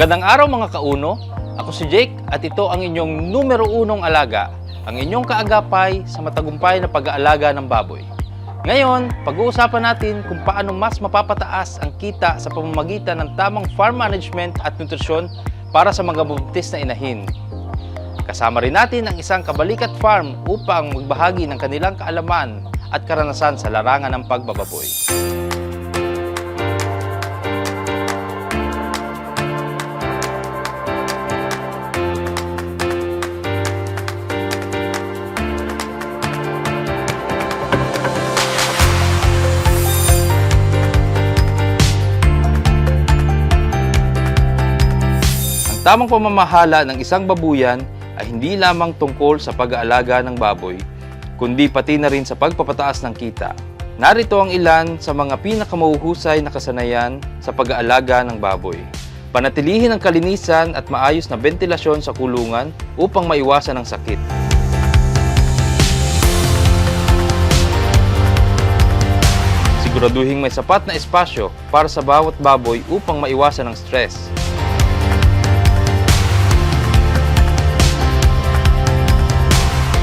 Magandang araw mga kauno. Ako si Jake at ito ang inyong numero unong alaga, ang inyong kaagapay sa matagumpay na pag-aalaga ng baboy. Ngayon, pag-uusapan natin kung paano mas mapapataas ang kita sa pamamagitan ng tamang farm management at nutrisyon para sa mga buntis na inahin. Kasama rin natin ang isang kabalikat farm upang magbahagi ng kanilang kaalaman at karanasan sa larangan ng pagbababoy. Tamang pamamahala ng isang babuyan ay hindi lamang tungkol sa pag-aalaga ng baboy, kundi pati na rin sa pagpapataas ng kita. Narito ang ilan sa mga pinakamahuhusay na kasanayan sa pag-aalaga ng baboy. Panatilihin ang kalinisan at maayos na ventilasyon sa kulungan upang maiwasan ang sakit. Siguraduhin may sapat na espasyo para sa bawat baboy upang maiwasan ang stress.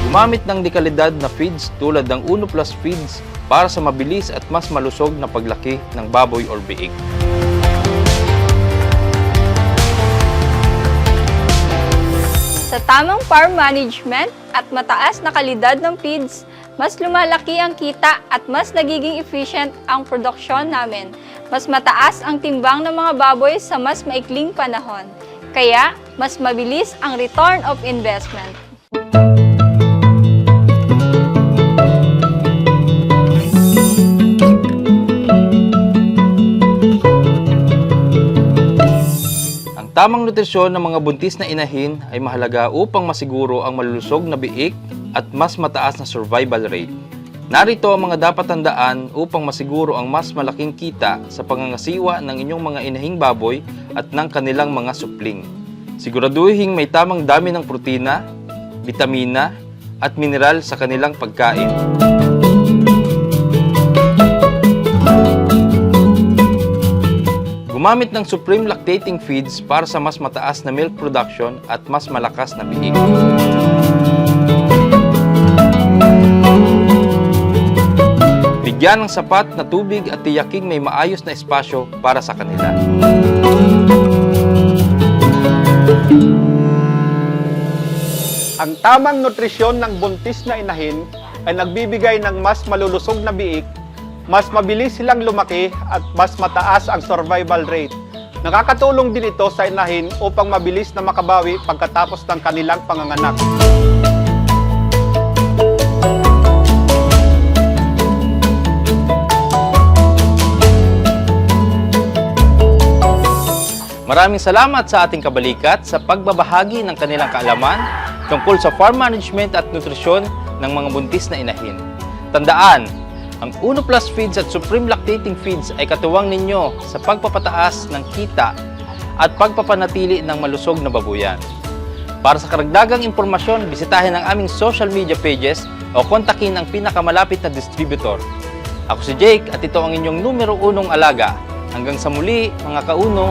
Gumamit ng dekalidad na feeds tulad ng Uno Plus feeds para sa mabilis at mas malusog na paglaki ng baboy or biik. Sa tamang farm management at mataas na kalidad ng feeds, mas lumalaki ang kita at mas nagiging efficient ang produksyon namin. Mas mataas ang timbang ng mga baboy sa mas maikling panahon. Kaya, mas mabilis ang return of investment. Tamang nutrisyon ng mga buntis na inahin ay mahalaga upang masiguro ang malulusog na biik at mas mataas na survival rate. Narito ang mga dapat tandaan upang masiguro ang mas malaking kita sa pangangasiwa ng inyong mga inahing baboy at ng kanilang mga supling. Siguraduhin may tamang dami ng protina, vitamina, at mineral sa kanilang pagkain. Gumamit ng Supreme Lactating Feeds para sa mas mataas na milk production at mas malakas na biik. Bigyan ng sapat na tubig at tiyaking may maayos na espasyo para sa kanila. Ang tamang nutrisyon ng buntis na inahin ay nagbibigay ng mas malulusog na biik, mas mabilis silang lumaki at mas mataas ang survival rate. Nakakatulong din ito sa inahin upang mabilis na makabawi pagkatapos ng kanilang panganganak. Maraming salamat sa ating kabalikat sa pagbabahagi ng kanilang kaalaman tungkol sa farm management at nutrisyon ng mga buntis na inahin. Tandaan, ang Uno Plus Feeds at Supreme Lactating Feeds ay katuwang ninyo sa pagpapataas ng kita at pagpapanatili ng malusog na babuyan. Para sa karagdagang impormasyon, bisitahin ang aming social media pages o kontakin ang pinakamalapit na distributor. Ako si Jake at ito ang inyong numero unong alaga. Hanggang sa muli, mga kauno,